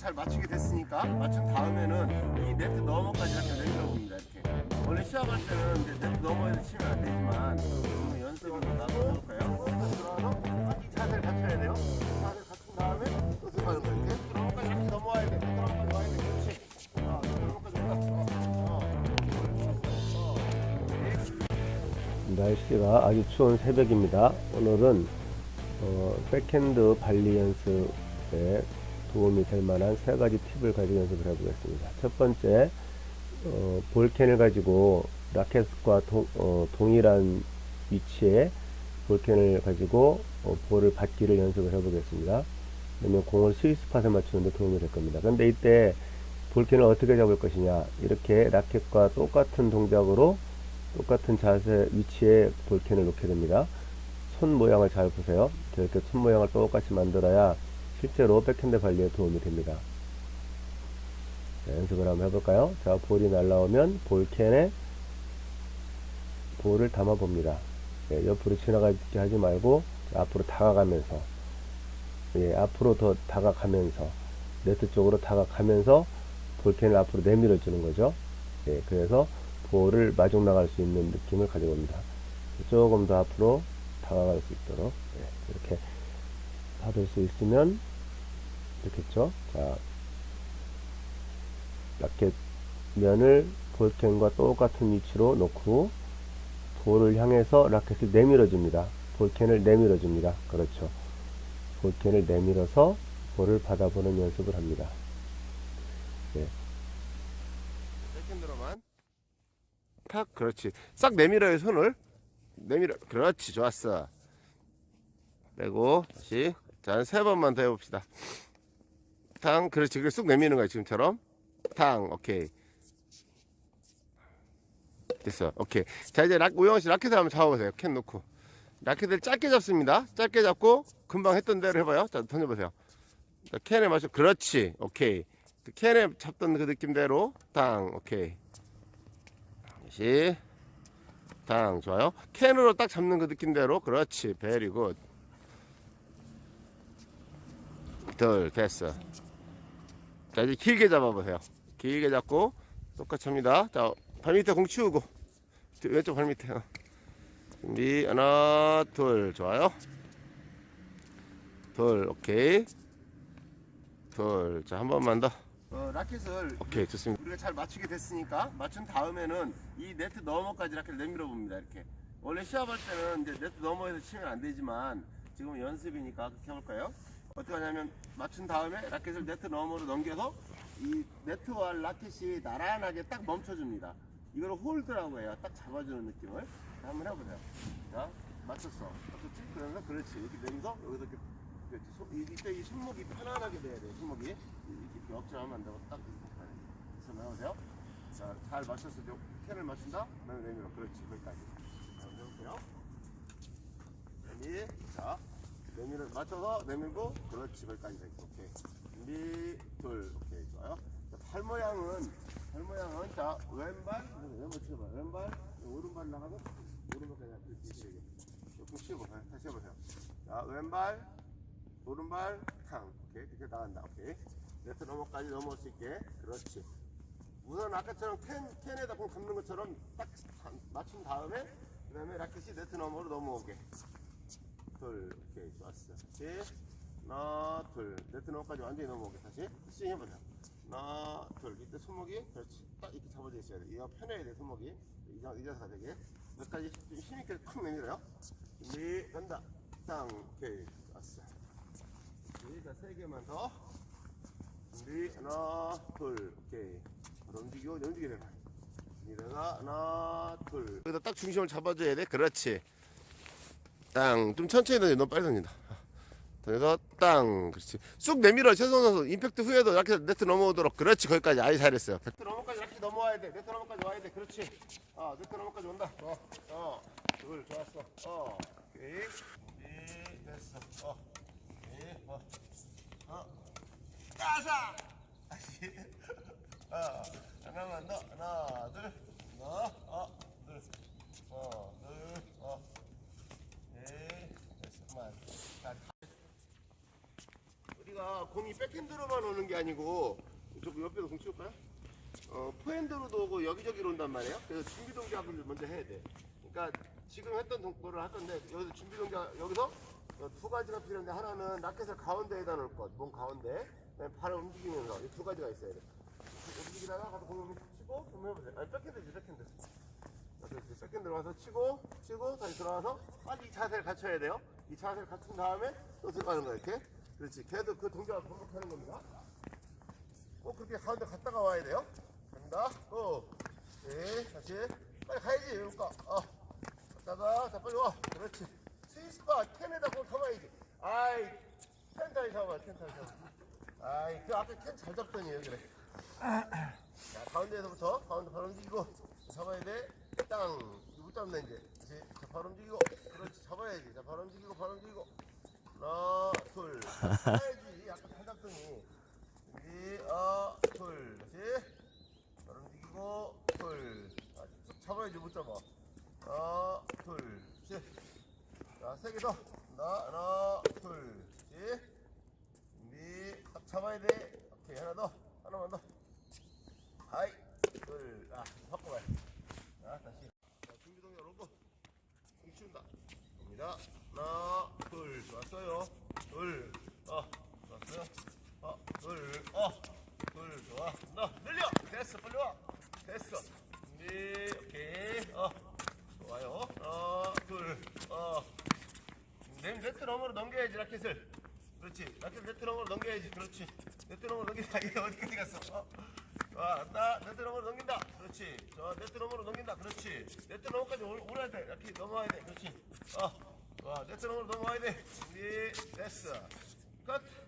잘 맞추게 됐으니까 맞춘 다음에는 이 네트 너머까지 이렇게 내밀어 봅니다. 이렇게. 원래 시합할 때는 이제 네트 너머에서 치면 안 되지만 그러면 연습을 나도 해볼까요? 들어가서 이 자세를 갖춰야 돼요. 자세를 갖춘 다음에 연습하는 거예요. 네트 너머까지 이렇게 넘어와야 돼. 네트 너머까지 와야 돼. 그렇지. 날씨가 아주 추운 새벽입니다. 오늘은 어, 백핸드 발리 연습에 도움이 될 만한 세 가지 팁을 가지고 연습을 해보겠습니다. 첫 번째, 어, 볼캔을 가지고 라켓과 동, 어, 동일한 위치에 볼캔을 가지고 어, 볼을 받기를 연습을 해보겠습니다. 그러면 공을 스위스팟에 맞추는데 도움이 될 겁니다. 근데 이때 볼캔을 어떻게 잡을 것이냐 이렇게 라켓과 똑같은 동작으로 똑같은 자세 위치에 볼캔을 놓게 됩니다. 손 모양을 잘 보세요. 이렇게 손 모양을 똑같이 만들어야 실제로 백핸드 발리에 도움이 됩니다. 자, 연습을 한번 해볼까요? 자, 볼이 날라오면 볼캔에 볼을 담아 봅니다. 예, 옆으로 지나가게 하지 말고 앞으로 다가가면서 예, 앞으로 더 다가가면서 네트 쪽으로 다가가면서 볼캔을 앞으로 내밀어 주는 거죠. 예, 그래서 볼을 마중 나갈 수 있는 느낌을 가지고 옵니다. 조금 더 앞으로 다가갈 수 있도록 예, 이렇게 받을 수 있으면 이렇겠죠. 자, 라켓 면을 볼캔과 똑같은 위치로 놓고 볼을 향해서 라켓을 내밀어 줍니다. 볼캔을 내밀어 줍니다. 그렇죠. 볼캔을 내밀어서 볼을 받아보는 연습을 합니다. 백핸드로만 탁 그렇지 싹 내밀어요 손을 내밀어 그렇지 좋았어 빼고 다시 자세 번만 더 해봅시다 탕. 그렇지. 그래 쑥 내미는 거야 지금처럼. 탕. 오케이. 됐어. 오케이. 자 이제 락, 우영씨 라켓을 한번 잡아보세요. 캔 놓고. 라켓을 짧게 잡습니다. 짧게 잡고 금방 했던 대로 해봐요. 자 던져보세요. 자, 캔에 맞춰. 그렇지. 오케이. 그 캔에 잡던 그 느낌대로. 탕. 오케이. 다시. 탕. 좋아요. 캔으로 딱 잡는 그 느낌대로. 그렇지. 베리 굿둘 됐어 자 이제 길게 잡아보세요. 길게 잡고 똑같이 합니다. 자 발 밑에 공 치우고 왼쪽 발 밑에 어. 준비. 하나 둘. 좋아요. 둘. 오케이. 둘자 한 번만 더. 어, 라켓을 오케이, 좋습니다. 우리가 잘 맞추게 됐으니까 맞춘 다음에는 이 네트 너머까지 라켓을 내밀어 봅니다. 이렇게. 원래 시합할 때는 이제 네트 너머에서 치면 안 되지만 지금 연습이니까 그렇게 해볼까요? 어떻게 하냐면 맞춘 다음에 라켓을 네트 너머로 넘겨서 이 네트와 라켓이 나란하게 딱 멈춰줍니다. 이걸 홀드라고 해요. 딱 잡아주는 느낌을 자, 한번 해보세요. 자 맞췄어. 맞췄지? 그러면서 그렇지 이렇게 내면서 여기서 이렇게 그렇지. 손, 이- 이때 이 손목이 편안하게 돼야 돼요. 손목이 이렇게 억지하면 안 되고 딱 이렇게 해서 나오세요. 자, 잘 맞췄을 때 캔을 맞춘다. 그 다음에 내밀어. 그렇지. 거기까지. 자, 해볼게요. 자, 내밀어 맞춰서 내밀고. 그렇지. 거기까지 돼. 오케이. 준비. 둘. 오케이. 좋아요. 자, 팔 모양은 팔 모양은 자 왼발 왼발. 왼발 오른발 나가서 오른발 그냥. 이렇게. 조금 네, 다시 해보세요. 자, 왼발 오른발 탕 오케이 이렇게 나간다 오케이 네트 넘어까지 넘어올 수 있게 그렇지 우선 아까처럼 캔, 캔에다 공 감는 것처럼 딱 다- 맞춘 다음에 그 다음에 라켓이 네트 너머로 넘어오게 둘 오케이 좋았어 다시. 하나 둘. 네트 너머까지 완전히 넘어오게. 다시 스윙 해보세요 하나 둘. 이때 손목이 그렇지. 딱 이렇게 잡아져 있어야 돼. 이거 편해야 돼 손목이. 이자, 이자세가 되게. 몇 가지 좀 힘있게 탁 내밀어요. 준비 간다. 땅 오케이. 좋았어 준비 자세 개만 더. 준비. 하나 둘. 오케이. 바로 움직이고 움직이래 일어나 하나 둘. 여기다 딱 중심을 잡아줘야 돼. 그렇지 땅. 좀 천천히 던져 너무 빨리 던진다. 던져서 땅. 그렇지. 쑥 내밀어. 최선 선수 임팩트 후에도 이렇게 네트 넘어오도록. 그렇지. 거기까지. 아이 잘했어요. 네트 넘어까지 이렇게 넘어와야 돼. 네트 넘어까지 와야 돼. 그렇지. 아 네트 넘어까지 온다. 어 어 둘 좋았어. 어. 오케이. 준비 됐어. 어. 오케이. 어. 어. 가자! 다시. 어, 하나만. 더. 하나, 둘. 하나, 어, 둘. 어, 둘. 어. 네. 됐어. 그만. 자, 우리가 라켓가 공이 백핸드로만 오는 게 아니고 저 옆에도 공 치울까요? 어, 포핸드로도 오고 여기저기로 온단 말이에요. 그래서 준비 동작을 먼저 해야 돼. 그러니까 지금 했던 동작을 할 건데 여기서 준비 동작 여기서 어, 두 가지가 필요한데 하나는 라켓을 가운데에다 놓을 것, 몸 가운데. 발을 움직이면서 이 두 가지가 있어야 돼. 움직이다가 가서 공을 치고 한번 해보세요. 아니 백핸드지 백핸드. 그렇지. 백핸드로 가서 치고 치고 다시 들어와서 빨리 이 자세를 갖춰야 돼요. 이 자세를 갖춘 다음에 또 들어가는 거야 이렇게. 그렇지. 계속 그 동작을 반복하는 겁니다. 꼭 그렇게 가운데 갔다가 와야 돼요. 갑니다. 고. 네, 다시. 빨리 가야지, 여기까. 어. 갔다가, 자, 빨리 와. 그렇지. 스위스바, 캔에다 공 잡아야지. 아이, 캔 다시 잡아, 캔 다시 잡아. 아이, 그 아까 캔 잘 잡더니, 왜 그래. 자, 가운데에서부터, 가운데 바로 움직이고, 잡아야 돼. 땅. 못 잡네, 이제. 그렇지. 자, 바로 움직이고. 그렇지, 잡아야지. 자, 바로 움직이고, 바로 움직이고. 하나, 둘. 잡아야지. 아까 잘 잡더니. 준비, 어, 둘, 다시. 바로 움직이고, 둘. 아, 쭉 잡아야지, 못 잡아. 하나, 둘, 셋. 자, 세 개 더. 하나, 하나, 둘, 셋. 준비, 딱 잡아야 돼. 오케이, 하나 더. 하나만 더. 하이, 둘, 아, 바꿔봐요. 자, 다시. 자, 준비 동작 로고. 공 치운다. 갑니다. 하나, 둘, 좋았어요. 둘, 어, 좋았어요. 어, 둘, 어, 둘, 좋아. 너 늘려. 됐어, 빨리 와. 됐어. 준비, 오케이. 어, 좋아요. 하나, 둘, 어. 네, 네트 너머로 넘겨야지 라켓을. 그렇지. 라켓 너머로 넘겨야지. 그렇지. 너머로 넘긴다. 이게 어디까지 갔어? 어. 좋아, 나 네트 너머로 넘긴다. 그렇지. 저 네트 너머로 넘긴다. 그렇지. 네트 너머까지 올- 올라야 돼. 이렇게 넘어와야 돼. 그렇지. 어. 좋아, 네트 너머로 넘어와야 돼. 준비, 됐어. 끝.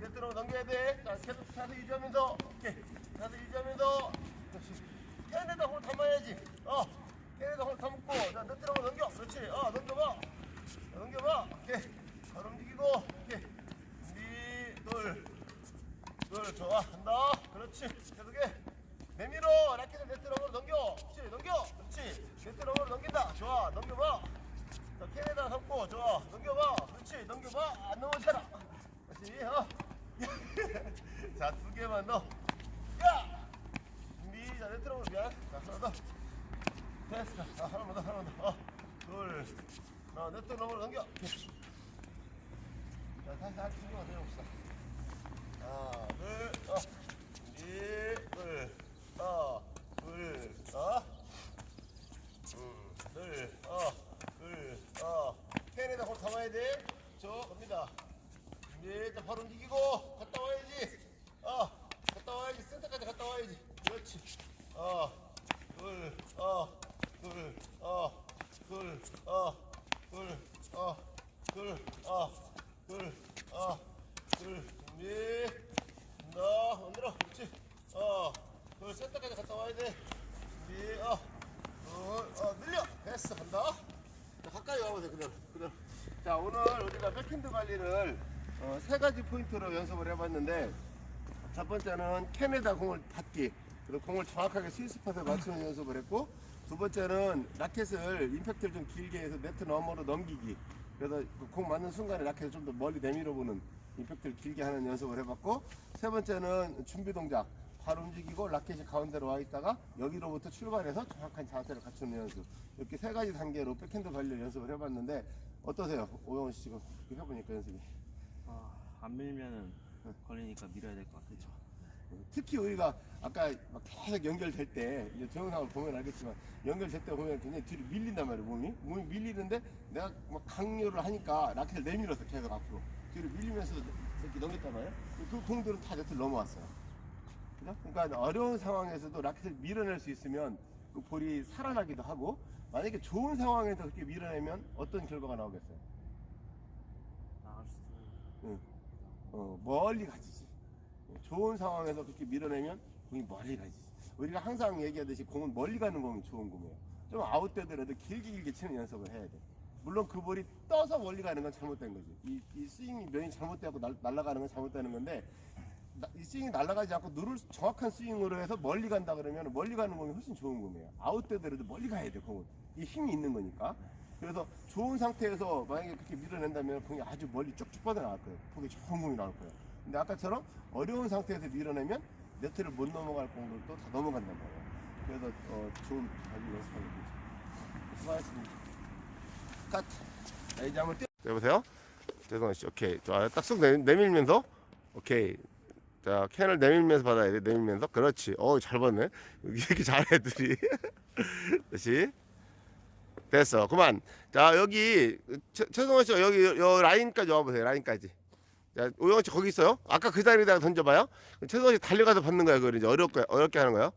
둘 네트로 넘겨야 돼 자 계속 자세 유지하면서. 오케이. 자세 유지하면서. 그렇지 캔에다 홀 담아야지. 어. 캔에다 홀 담고. 자 네트로 넘겨. 그렇지. 어 넘겨봐. 자, 넘겨봐. 오케이. 발 움직이고. 오케이. 준비. 둘 둘. 좋아. 한다. 그렇지. 계속해. 내밀어. 라켓을 네트 러버로 넘겨. 그렇지. 넘겨. 그렇지. 네트 러버로 넘긴다. 좋아. 오 좋아. 넘겨봐. 그렇지. 넘겨봐. 안 넘어져라 다시 어. 자 두 개만 더 야! 준비 자 네트로 미안 자 하나 더 됐어 자 하나만 더 하나만 더둘 하나 네트 넘어 넘겨. 자 다시 다시 준비만 내려봅시다 하나 둘 어. 준비 둘 어. 둘 어. 음, 둘, 어, 둘, 어. 캔에다 곧 담아야 돼. 저, 갑니다. 이제 자, 바로 움직이고, 갔다 와야지. 어, 갔다 와야지. 센터까지 갔다 와야지. 그렇지. 어, 둘, 어, 둘, 어, 둘, 어, 둘, 어, 둘, 어, 둘, 어, 둘, 준비. 너, 만들어. 그렇지. 어, 둘, 센터까지 갔다 와야 돼. 준비, 어. 둘, 어, 늘려. 됐어, 간다. 자, 가까이 와보세요, 그대로. 그대로. 자, 오늘 우리가 백핸드 관리를 어, 세 가지 포인트로 연습을 해봤는데, 첫 번째는 캔에다 공을 닿기, 그리고 공을 정확하게 스위스 스팟에 맞추는 연습을 했고, 두 번째는 라켓을 임팩트를 좀 길게 해서 네트 너머로 넘기기. 그래서 그공 맞는 순간에 라켓을 좀 더 멀리 내밀어 보는 임팩트를 길게 하는 연습을 해봤고, 세 번째는 준비 동작. 발 움직이고 라켓이 가운데로 와 있다가 여기로부터 출발해서 정확한 자세를 갖추는 연습. 이렇게 세 가지 단계로 백핸드 관리 연습을 해봤는데 어떠세요? 오영훈 씨 지금 해보니까 연습이. 아, 안 밀면은 걸리니까 밀어야 될 것 같아요. 특히 우리가 아까 막 계속 연결될 때 이제 동영상을 보면 알겠지만 연결될 때 보면 굉장히 뒤로 밀린단 말이에요 몸이 몸이 밀리는데 내가 막 강요를 하니까 라켓을 내밀어서 계속 앞으로 뒤로 밀리면서 이렇게 넘겼단 말이에요 그 공들은 다 네트를 넘어왔어요 그죠? 그러니까 어려운 상황에서도 라켓을 밀어낼 수 있으면 그 볼이 살아나기도 하고 만약에 좋은 상황에서 그렇게 밀어내면 어떤 결과가 나오겠어요? 나갈 수도. 어, 멀리 가지지. 좋은 상황에서 그렇게 밀어내면 공이 멀리 가지지. 우리가 항상 얘기하듯이 공은 멀리 가는 공이 좋은 공이에요. 좀 아웃되더라도 길게 길게 치는 연습을 해야 돼. 물론 그 볼이 떠서 멀리 가는 건 잘못된 거지. 이, 이 스윙이 면이 잘못되고 날, 날아가는 건 잘못되는 건데 나- 이 스윙이 날아가지 않고 누를 수- 정확한 스윙으로 해서 멀리 간다 그러면 멀리 가는 공이 훨씬 좋은 공이에요. 아웃되더라도 멀리 가야 돼 공은. 이 힘이 있는 거니까. 그래서 좋은 상태에서 만약에 그렇게 밀어낸다면 공이 아주 멀리 쭉쭉 뻗어나갈 거예요. 보기 좋은 공이 나올 거예요. 근데 아까처럼 어려운 상태에서 밀어내면 네트를 못 넘어갈 공들도 다 넘어간단 말이에요. 그래서 어, 좋은 관리 연습하는 거죠. 수고하셨습니다. 컷. 자, 이제 한번 뛰어. 여보세요? 죄송해요. 오케이. 좋아요. 딱쑥 내밀면서. 오케이. 자, 캔을 내밀면서 받아야 돼. 내밀면서. 그렇지. 어, 잘 받네. 이렇게 잘해, 애들이. 다시. 됐어. 그만. 자, 여기, 최, 최성원 씨, 여기, 요 라인까지 와 보세요. 라인까지. 자, 오영원 씨 거기 있어요? 아까 그 자리에다가 던져 봐요. 최성원 씨 달려가서 받는 거야. 그걸 이제 어렵게, 어렵게 하는 거야.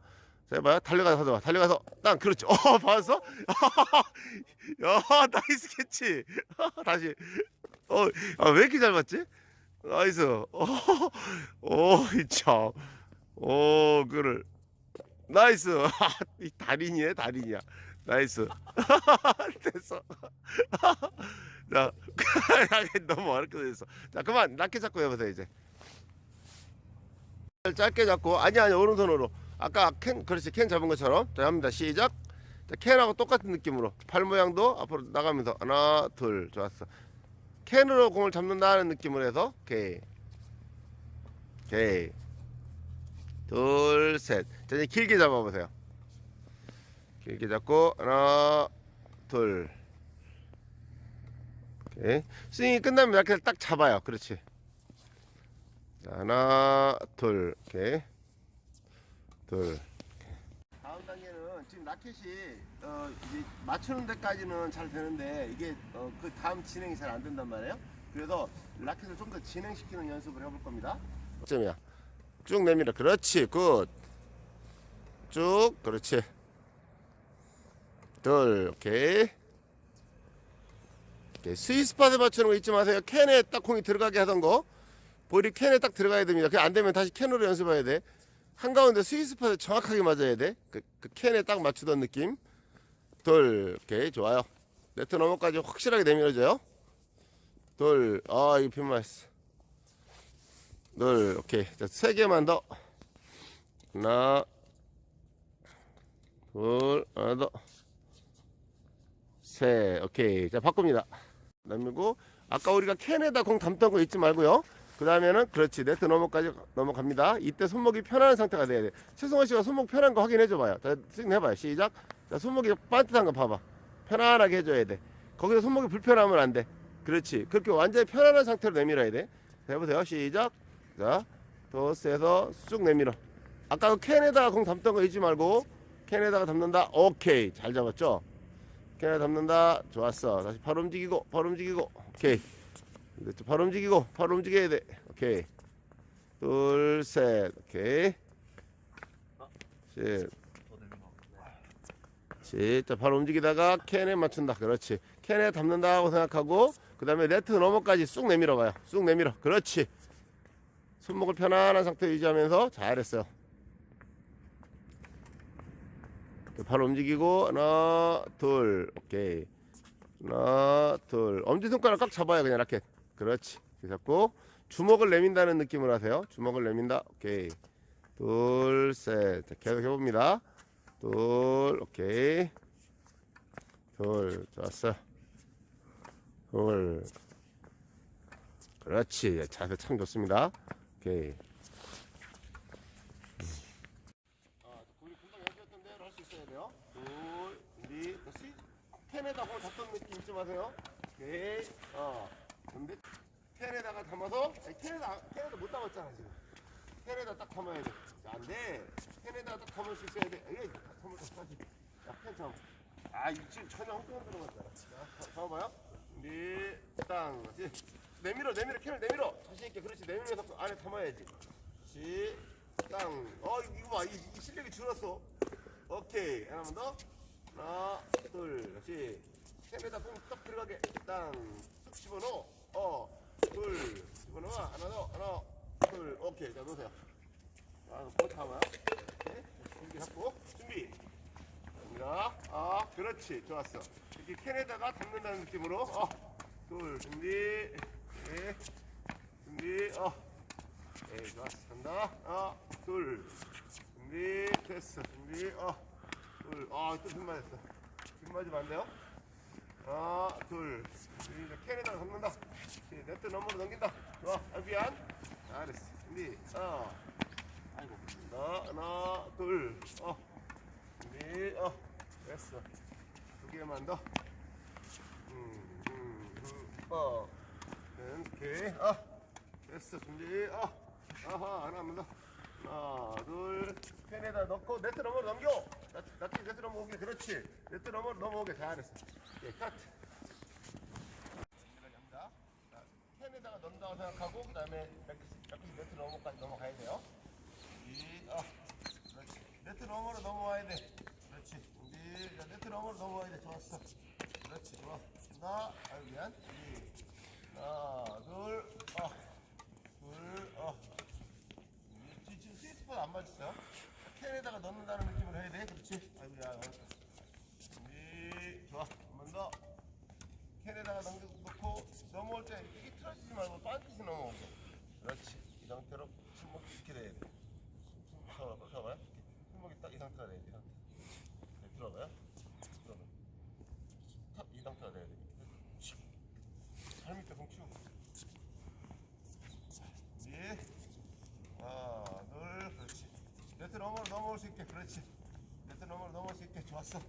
자, 해봐요. 달려가서 받아 봐. 달려가서, 땅, 그렇지. 어, 받았어? 야, 나이스 캐치. 다시. 어, 아, 왜 이렇게 잘 봤지? 나이스. 어, 오, 참. 오, 그를. 나이스. 이 달인이네, 달인이야. 나이스. 됐어. 자, 너무 어렵게 됐어. 자, 그만. 낮게 잡고 해보세요, 이제. 짧게 잡고. 아니, 아니, 오른손으로. 아까 캔, 그렇지. 캔 잡은 것처럼. 자, 합니다. 시작. 자, 캔하고 똑같은 느낌으로. 팔 모양도 앞으로 나가면서. 하나, 둘. 좋았어. 캔으로 공을 잡는다는 느낌으로 해서. 오케이. 오케이. 둘, 셋. 자, 이제 길게 잡아보세요. 길게 잡고 하나 둘. 오케이. 스윙이 끝나면 이렇게 딱 잡아요. 그렇지. 자, 하나 둘. 오케이. 둘. 다음 단계는 지금 라켓이 어, 이제 맞추는 데까지는 잘 되는데 이게 어, 그 다음 진행이 잘 안 된단 말이에요? 그래서 라켓을 좀 더 진행시키는 연습을 해볼 겁니다. 점이야 쭉 내밀어. 그렇지. 굿쭉. 그렇지 둘, 오케이. 오케이. 스위스팟에 맞추는 거 잊지 마세요. 캔에 딱 공이 들어가게 하던 거. 볼이 캔에 딱 들어가야 됩니다. 그게 안 되면 다시 캔으로 연습해야 돼. 한가운데 스위스팟에 정확하게 맞아야 돼. 그, 그 캔에 딱 맞추던 느낌. 둘, 오케이. 좋아요. 네트 너머까지 확실하게 내밀어줘요. 둘, 아, 이거 핀 맞았어. 둘, 오케이. 자, 세 개만 더. 하나, 둘, 하나 더. 셋, 오케이. 자, 바꿉니다. 내밀고 아까 우리가 캔에다 공 담던 거 잊지 말고요. 그 다음에는 그렇지 네트 넘어까지 넘어갑니다. 이때 손목이 편안한 상태가 돼야 돼. 최승원 씨가 손목 편한 거 확인해 줘봐요. 자, 쓱 해봐요. 시작. 자, 손목이 반듯한 거 봐봐. 편안하게 해줘야 돼. 거기서 손목이 불편하면 안 돼. 그렇지. 그렇게 완전히 편안한 상태로 내밀어야 돼. 자, 해보세요. 시작. 자, 도스에서 쑥 내밀어. 아까 그 캔에다가 공 담던 거 잊지 말고 캔에다가 담는다. 오케이. 잘 잡았죠? 캔에 담는다. 좋았어. 다시 발 움직이고, 발 움직이고. 오케이. 이것도 발 움직이고, 발 움직여야 돼. 오케이. 둘, 셋. 오케이. 셋. 더 내려가. 진짜 발 움직이다가 캔에 맞춘다. 그렇지. 캔에 담는다고 생각하고 그 다음에 네트 너머까지 쑥 내밀어 봐요. 쑥 내밀어. 그렇지. 손목을 편안한 상태 유지하면서 잘했어요. 발 움직이고 하나 둘 오케이. 하나 둘. 엄지손가락 꽉 잡아요 그냥 이렇게 그렇지 잡고 주먹을 내민다는 느낌으로 하세요. 주먹을 내민다. 오케이. 둘셋. 계속 해봅니다. 둘 오케이. 둘 좋았어. 둘. 그렇지. 자세 참 좋습니다. 오케이 아, 우리 금방 연습했던 대로 할 수 있어야 돼요 둘 준비 다시 캔에다 공 잡던 느낌 잊지 마세요 오케이 어 근데 캔에다가 담아서 아니 캔에다 캔에다 못 담았잖아 지금 캔에다 딱 담아야 돼. 자, 안 돼. 캔에다 딱 담을 수 있어야 돼. 에이, 담을 수 있어야지. 야, 캔 잡아. 아, 이 지금 전혀 엉뚱한 들어갔잖아. 자, 자, 잡아봐요. 준비, 땅. 다시. 내밀어, 내밀어, 캔을 내밀어. 자신 있게. 그렇지. 내밀면서 그 안에 담아야지. 시, 땅. 어, 이거 봐. 이, 이 실력이 줄었어. 오케이. 하나만 더. 하나, 둘, 다시. 캔에다 뽕딱 들어가게. 땅. 쑥 집어넣어. 어, 둘. 집어넣어. 하나 더, 하나. 둘, 오케이. 자, 놓으세요. 자, 뭐 잡아요. 오케이. 준비하고, 준비. 갑니다. 아, 그렇지. 좋았어. 이렇게 캔에다가 담는다는 느낌으로. 어, 둘, 준비. 예. 준비. 어. 예, 좋았어. 간다. 어, 둘. 준비. 됐어. 준비. 어. 둘. 아, 또 빗맞았어. 빗맞으면 안 돼요? 하나, 둘. 캔에다가 담는다. 예, 네트 넘어로 넘긴다. 좋아. 아, 미안. 잘했어. 준비. 어. 아이고. 하나, 하나, 둘. 어. 준비. 어. 됐어. 두 개만 더. 음, 음, 음. 어. 오케이. 어. 됐어. 준비. 어. 아하. 하나만 더. 하나, 둘. 펜에다 넣고 네트 넘어로 넘겨. 나- 나티 네트 넘어오게. 그렇지. 네트 넘어로 넘어오게. 잘했어. 예, 카트. 합니다. 자, 캔에다가 넣는다고 생각하고 그 다음에 이렇게 이렇게 네트 너머까지 넘어가야 돼요. 이, 아, 그렇지. 네트 너머로 넘어와야 돼. 그렇지. 우리 자, 네트 너머로 넘어와야 돼. 좋았어. 그렇지. 좋아. 하나, 아유 미안. 이, 하나, 둘, 어, 둘, 어. 이, 지- 지금 스위스폰 안 맞았어요? 캔에다가 넣는다는 느낌으로 해야 돼. 그렇지. 아이고 야, 알았어. 준비, 좋아. 더. 캔에다가 넘겨 놓고 넘어올 때 이게 틀어지지 말고 반드시 넘어오게. 그렇지. 이 상태로 손목이 이렇게 돼야 돼. 손목 들어봐요. 손목이 딱 이 상태가 돼야 돼. 네, 들어봐요. 들어봐. 탑이 상태가 돼야 돼. 발 밑에 손 치우고. 예. 하나, 둘, 그렇지. 네트 넘어로 넘어올 수 있게, 그렇지. 네트 넘어로 넘어올 수 있게, 좋았어.